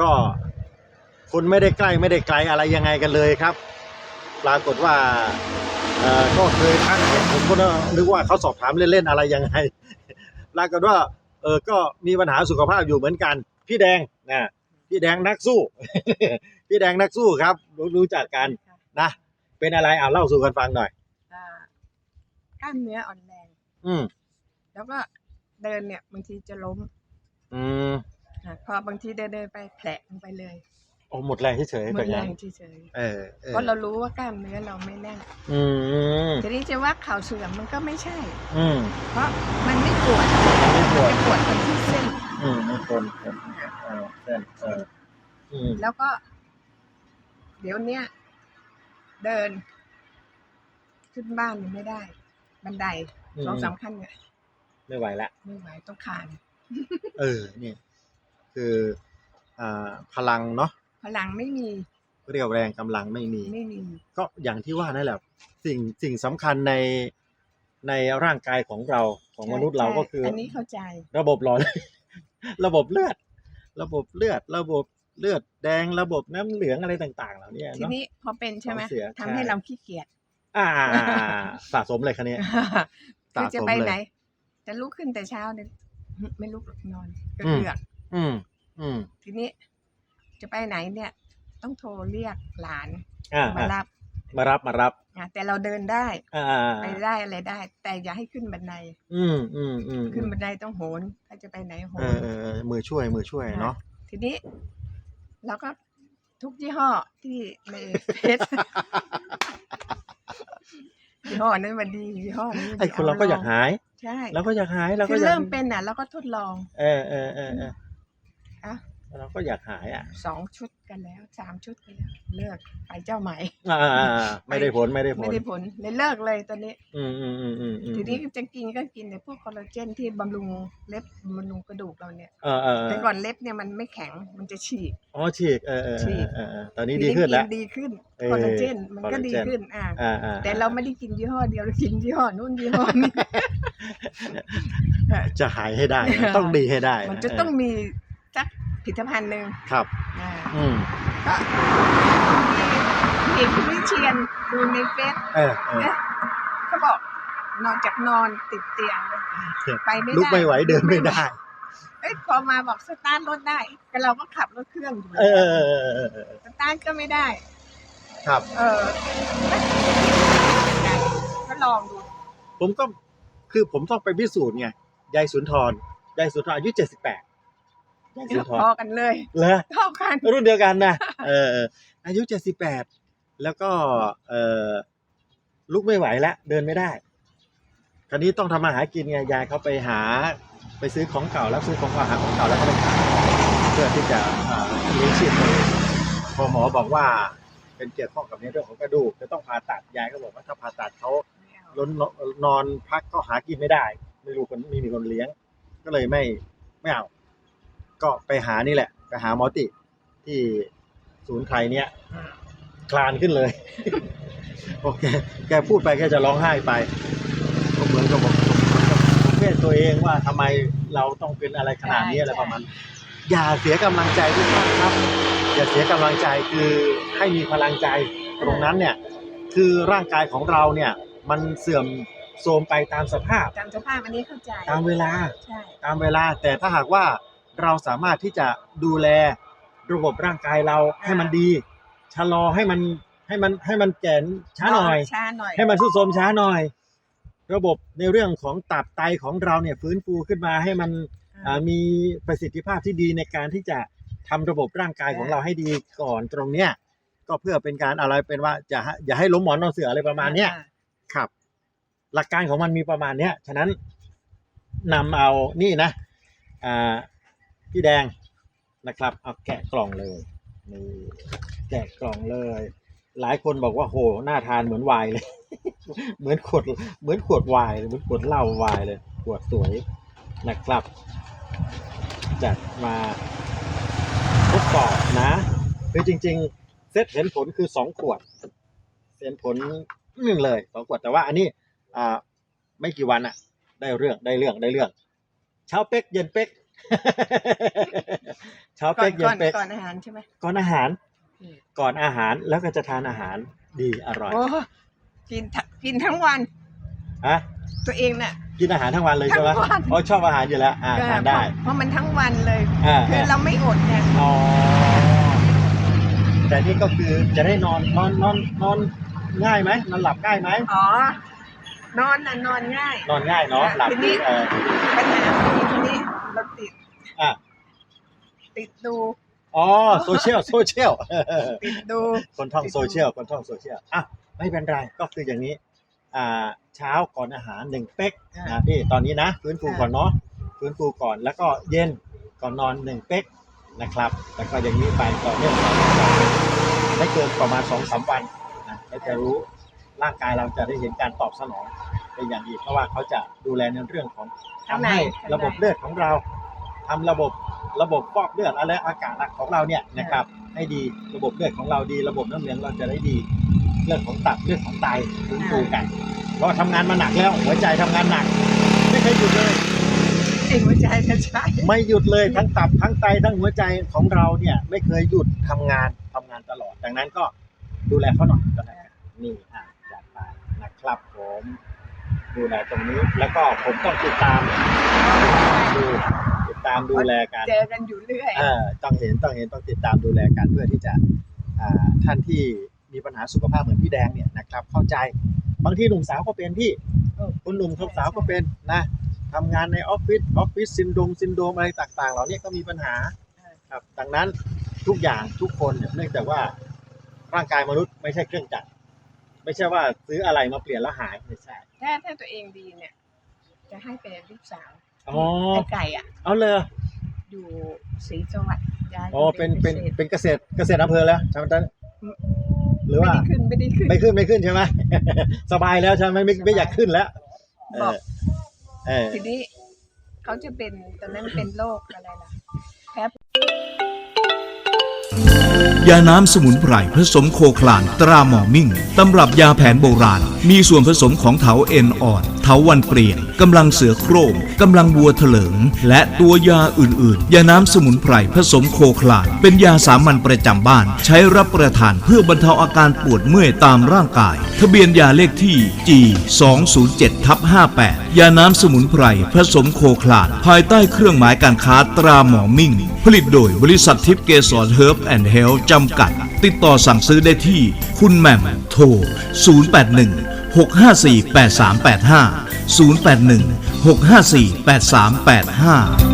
ก็คุณไม่ได้ใกล้ไม่ได้ไกลอะไรยังไงกันเลยครับ ปรากฏว่าเอ่อก็เคยทักผมก็นึกว่าเขาสอบถามเล่นๆอะไรยังไงปรากฏว่าเออก็มีปัญหาสุขภาพอยู่เหมือนกัน พี่แดงนะพี่แดงนักสู้ พี่แดงนักสู้ครับ รู้รู้จักกันนะเป็นอะไรอ่าเล่าสู่กันฟังหน่อยอ่ากล้ามเนื้ออ่อนแรง อืมแล้วก็เดินเนี่ยบางทีจะล้ม อืม อะพอบางทีเดินเดินๆไปแผลลงไปเลยโอ้หมดแรงเฉยๆหมแบดบแรนั้นงเฉยเออเอๆอเพราะเรารู้ว่ากล้ามเนื้อเราไม่แน่นอืมทีนี้จะว่าเข่าเสื่อมมันก็ไม่ใช่ อืมเพราะมันไม่ปวดไม่ปวดจะปวดตรงที่เส้น อืมไม่คนคนเออเส้นเอออืมแล้วก็ เดี๋ยวเนี้ยเดิน ขึ้นบ้านยังไม่ได้ บันไดสองสามขั้นเนี่ยไม่ไหวละไม่ไหวต้องคาน เออเนี่ย คืออ่าพลังเนาะพลังไม่มีเรียวแรงกำลังไม่มี ไม่มี ก็อย่างที่ว่านั่นแหละสิ่งสิ่งสำคัญในในร่างกายของเราของมนุษย์เราก็คืออัอนนี้เข้าใจ ระบบหล่อระบบเลือด ระบบเลือด ระบบเลือดแดงระบบน้ำเหลืองอะไรต่าง ๆ เหล่านี้ทีเนาะนี้พอเป็นใช่ไหมของเสียทำให้ใช่เราขี้เกียจอ่า สะสมเลยคันนี้สะคือสจะมไปเลยไหนจะลุกขึ้นแต่เช้าเนี่ยไม่ลุกหรอกนอนก็อืมเลือก อืมอืมทีนี้จะไปไหนเนี่ย ต้องโทรเรียกหลานอ่ามาอ่ารับมารับมารับอะแต่เราเดินได้อ่าอ่าไปได้อะไรได้ แต่อย่าให้ขึ้นบันไดอืมอืมอืมขึ้นบันไดต้องโหน ถ้าจะไปไหนโหเอนอเออเออมือช่วยมือช่วยเนาะทีนี้เราก็ทุกยี่ห้อที่ในเฟซยี่ห้อนั้นมันดียี่ห้อนี้มันดีไอ้คนเราก็อยากหาย ใช่เราก็อยากหายเราคืก็ออยากเริ่มเป็นอะเราก็ทดลอง เออเออเออ เอออะเราก็อยากหายอะสองชุดกันแล้วสามชุดกันแล้วเลิกไปเจ้าใหม่อ่าอ่าอ่าไม่ได้ผลไม่ได้ผไม่ลได้ผลเลยเลิกเลยตอนนี้อืมอืมอืมอืมอืมทีนี้จะกินก็กินแต่พวกคอลลาเจนที่บำรุงเล็บบำรุงกระดูกเราเนี่ยเออเออเอแต่อก่อนเล็บเนี่ยมันไม่แข็งมันจะฉีกอ๋อฉีกเออเออฉีเออกเออเออตอนนี้ดีขึ้นแล้วทีดีขึ้นเออคอลลาเจนมันก็คอลลาดีเจนขึ้นอ่าอ่าอ่าแต่เราไม่ได้กินยี่ห้อเดียวเรากินยี่ห้อนู่นยี่ห้อนี้จะหายให้ได้นะต้องดีให้ได้มันจะต้องมีสักผ ลิตภัณฑ์หนึ่งครับ อ่าอืมก็มีคุณวิเชียนดูในเฟซเออเออเนี่ยเขาบอกนอนจากนอนติดเตียงเลยไปไม่ได้ลุกไม่ไหวเดินไม่ได้ เอ้ยพอมาบอกสตาร์ทรถได้ก็เราก็ขับรถเครื่องอยู่เออเออเออเออเออสตาร์ทก็ไม่ได้ ครับ เออก็ลองดูผมก็คือผมต้องไปพิสูจน์ไงยายสุนทรยายสุนทรอายุเจ็ดสิบแปด ยายสุนทรพอกันเลยเหรอเท่ากันรุ่นเดียวกันนะเออเอออายุเจ็ดสิบแปดแล้วก็เออลุกไม่ไหวแล้วเดินไม่ได้ คราวนี้ต้องทำมาหากินไงยายเขาไปหาไปซื้อของเก่าแล้วซื้อของเก่าหาของเก่าแล้วก็ไปขายเพื่อที่จะเอ่อเลี้ยงชีพตัวเองพอหมอบอกว่าเป็นเกี่ยวข้องกับในเรื่องของกระดูกจะต้องผ่าตัดยายก็บอกว่าถ้าผ่าตัดเขาล้นนอนพักก็หากินไม่ได้ ไม่รู้คนไม่มีคนเลี้ยง ก็เลยไม่ไม่เอา ก็ไปหานี่แหละ ไปหาหมอติที่ศูนย์ไทยเนี้ยคลานขึ้นเลยโอเคแกพูดไปแกจะร้องไห้ไปก็เหมือนกับบอกประเภทตัวเองว่าทำไมเราต้องเป็นอะไรขนาดนี้ใช่อะไรประมาณอย่าเสียกำลังใจทุกท่านครับ อย่าเสียกำลังใจคือให้มีพลังใจตรงนั้นเนี่ย คือร่างกายของเราเนี่ย มันเสื่อมโทรมไปตามสภาพจำสภาพอันนี้เข้าใจ ตามเวลาใช่ตามเวลาแต่ถ้าหากว่า เราสามารถที่จะดูแลระบบร่างกายเราให้มันดี ชะลอให้มันให้มันให้มันแก่นช้าหน่อย ช้าหน่อย ให้มันสุดโทรมช้าหน่อย ระบบในเรื่องของตับไตของเราเนี่ยฟื้นฟูขึ้นมาให้มันอ่ามีประสิทธิภาพที่ดีในการที่จะทำระบบร่างกายของเราให้ดีก่อนตรงเนี้ยก็เพื่อเป็นการอะไรเป็นว่าจะให้อย่าให้ล้มหมอนนอนเสืออะไรประมาณเนี้ยอ่ครับ หลักการของมันมีประมาณเนี้ยฉะนั้นนำเอานี่นะอ่า พี่แดงนะครับเอาแกะกล่องเลยนี่แกะกล่องเลย หลายคนบอกว่าโหน่าทานเหมือนไวน์เลย เหมือนขวดเหมือนขวดไวน์เลยเหมือนขวดเหล้าไวน์เลย ขวดสวยนะครับจัดมาทดสอบนะคือจริง ๆ เซตเห็นผลคือสองขวดเห็นผลหนึ่งเลยสองขวดแต่ว่าอันนี้อ่าไม่กี่วันอะได้เรื่องได้เรื่องได้เรื่องเช้าเป๊กเย็นเป๊ก เช้าก่อเป๊นกเย็ก่อนนเป๊กก่อนอาหารใช่ไหมก่อนอาหารอืมก่อนอาหารแล้วก็จะทานอาหารดีอร่อยโอ้กินทั้งกินทั้งวันฮะตัวเองน่ะ กินอาหารทั้งวันเลยใช่ไหมทั้งวันอ๋อชอบอาหารอยู่แล้วอ่าทานได้เพราะมันทั้งวันเลยอ่าคือเราไม่อดไงอ๋อแต่นี่ก็คือจะได้นอนนอนนอนนอนง่ายไหมนอนหลับง่ายไหมอ๋อนอนน่ะนอนง่าย นอนง่ายเนาะหลับทีนี้ดีเออปัญหาคือที นี้เราติดอะติดดู อ๋อโซเชียลโซเชียลติดดู คนท่องโซเชียลคนท่องโซเชียลอะไม่เป็นไรก็คืออย่างนี้ อ่าเช้าก่อนอาหารหนึ่งเป๊กอ่านะพี่ตอนนี้นะฟื้นฟูอ่าก่อนเนาะฟื้นฟูก่อนแล้วก็เย็นก่อนนอนหนึ่งเป๊กนะครับแล้วก็อย่างนี้ไปต่อเนื่องต่อเนื่องต่อเนื่องไม่เกินประมาณสองสามวันนะแล้วจะรู้ร่างกายเราจะได้เห็นการตอบสนอง เป็นอย่างดีเพราะว่าเขาจะดูแลในเรื่องของข้างในทำให้ข้างในระบบเลือดของเราทำระบบระบบฟอกเลือดอะไรอากาศหลักของเราเนี่ยนะครับ ให้ดีระบบเลือดของเราดี ระบบน้ำเหลืองเราจะได้ดี เรื่องของตับเรื่องของไตฟื้นฟูกัน เพราะทำงานมาหนักแล้วหัวใจทำงานหนัก ไม่เคยหยุดเลยเองหัวใจจะใช่ไม่หยุดเลยทั้งตับทั้งไตทั้งหัวใจของเราเนี่ย ไม่เคยหยุดทำงานทำงานตลอดดังนั้นก็ดูแลเขาหน่อยก็แล้วกันนี่อะจัดไปนะครับผม ดูแลตรงนี้ แล้วก็ผมต้องติดตามดูติดตามดูแลกันเจอกันอยู่เรื่อยเออต้องเห็นต้องเห็นต้องติดตามดูแลกันเพื่อที่จะอ่าท่านที่มีปัญหาสุขภาพเหมือนพี่แดงเนี่ยนะครับ เข้าใจบางทีหนุ่มสาวก็เป็นพี่เออคุณหนุ่มคุณสาวก็เป็นนะทำงานในออฟฟิศออฟฟิศซินโดรมซินโดรมอะไรต่างๆ เหล่านี้ก็มีปัญหาครับดังนั้นทุกอย่างทุกคนเนี่ยเนื่องจากว่าร่างกายมนุษย์ไม่ใช่เครื่องจักรไม่ใช่ว่าซื้ออะไรมาเปลี่ยนแล้วหายไม่ใช่ ถ้าถ้าตัวเองดีเนี่ย จะให้เป็นลูกสาวอ๋อ ไอ้ไก่อะ เอาเลยอยู่ศรีสวัสดิ์ย้ายอ๋อเป็นเป็นกษตรเป็นเกษตรเกษตรอำเภอแล้วใช่ไหมท่านหรือว่าไม่ได้ขึ้นไม่ได้ขึ้น ไม่ขึ้นไม่ขึ้นใช่ไหม สบายแล้วใช่ไหมไม่ไม่อยากขึ้นแล้ว เอบอก อเออ ทีนี้เขาจะเป็นตอนนั้นเป็นโรคอะไรล่ะแพ้ ยาน้ำสมุนไพรผสมโคคลานตราหมอมิ่ง ตำรับยาแผนโบราณ มีส่วนผสมของเถาเอ็นอ่อน เถาวันเปลี่ยนกำลังเสือโคร่งกำลังวัวเถลิง และตัวยาอื่นๆ ยาน้ำสมุนไพรผสมโคคลาน เป็นยาสามัญประจำบ้าน ใช้รับประทานเพื่อบรรเทาอาการปวดเมื่อยตามร่างกาย ทะเบียนยาเลขที่ G 207ทับ58 ยาน้ำสมุนไพรผสมโคคลาน ภายใต้เครื่องหมายการค้าตราหมอมิ่ง ผลิตโดยบริษัททิพย์เกสรเฮิร์บแอนด์เฮลจำกัด ติดต่อสั่งซื้อได้ที่ คุณแหม่มโทร 081 654 8385 081 654 8385